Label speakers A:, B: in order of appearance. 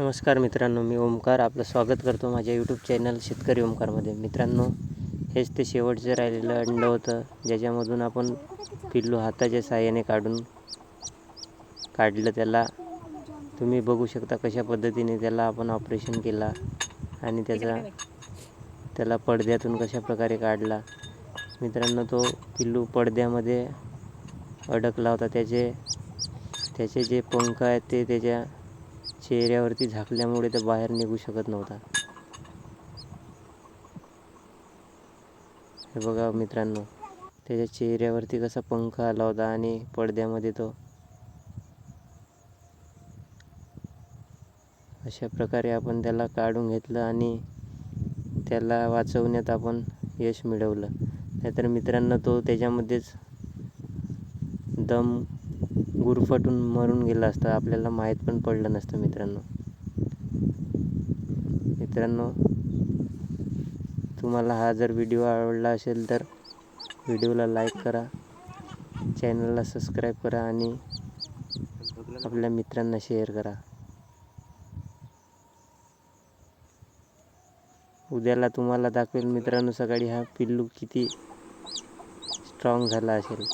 A: नमस्कार मित्रांनो मी ओमकार आपलं स्वागत करतो माझ्या यूट्यूब चॅनल शेतकरी ओमकारमध्ये. मित्रांनो हेच ते शेवटचं राहिलेलं अंड होतं ज्याच्यामधून आपण पिल्लू हाताच्या साहाय्याने काढून काढलं त्याला. तुम्ही बघू शकता कशा पद्धतीने त्याला आपण ऑपरेशन केला आणि त्याचा त्याला पडद्यातून कशा प्रकारे काढला. मित्रांनो तो पिल्लू पडद्यामध्ये अडकला होता. त्याचे त्याचे जे पंख आहेत ते त्याच्या चेहऱ्यावरती झाकल्यामुळे तो बाहेर निघू शकत नव्हता. हे बघा मित्रांनो त्याच्या चेहऱ्यावरती कसा पंख आला होता आणि पडद्यामध्ये तो. अशा प्रकारे आपण त्याला काढून घेतलं आणि त्याला वाचवण्यात आपण यश मिळवलं. नाहीतर मित्रांनो तो त्याच्यामध्येच दम गुरफटून मरून गेला असता आपल्याला माहीत पण पडलं नसतं मित्रांनो. मित्रांनो तुम्हाला हा जर व्हिडिओ आवडला असेल तर व्हिडिओला लाईक करा चॅनलला सबस्क्राईब करा आणि आपल्या मित्रांना शेअर करा. उद्याला तुम्हाला दाखवेल मित्रांनो सकाळी हा पिल्लू किती स्ट्रॉंग झाला असेल.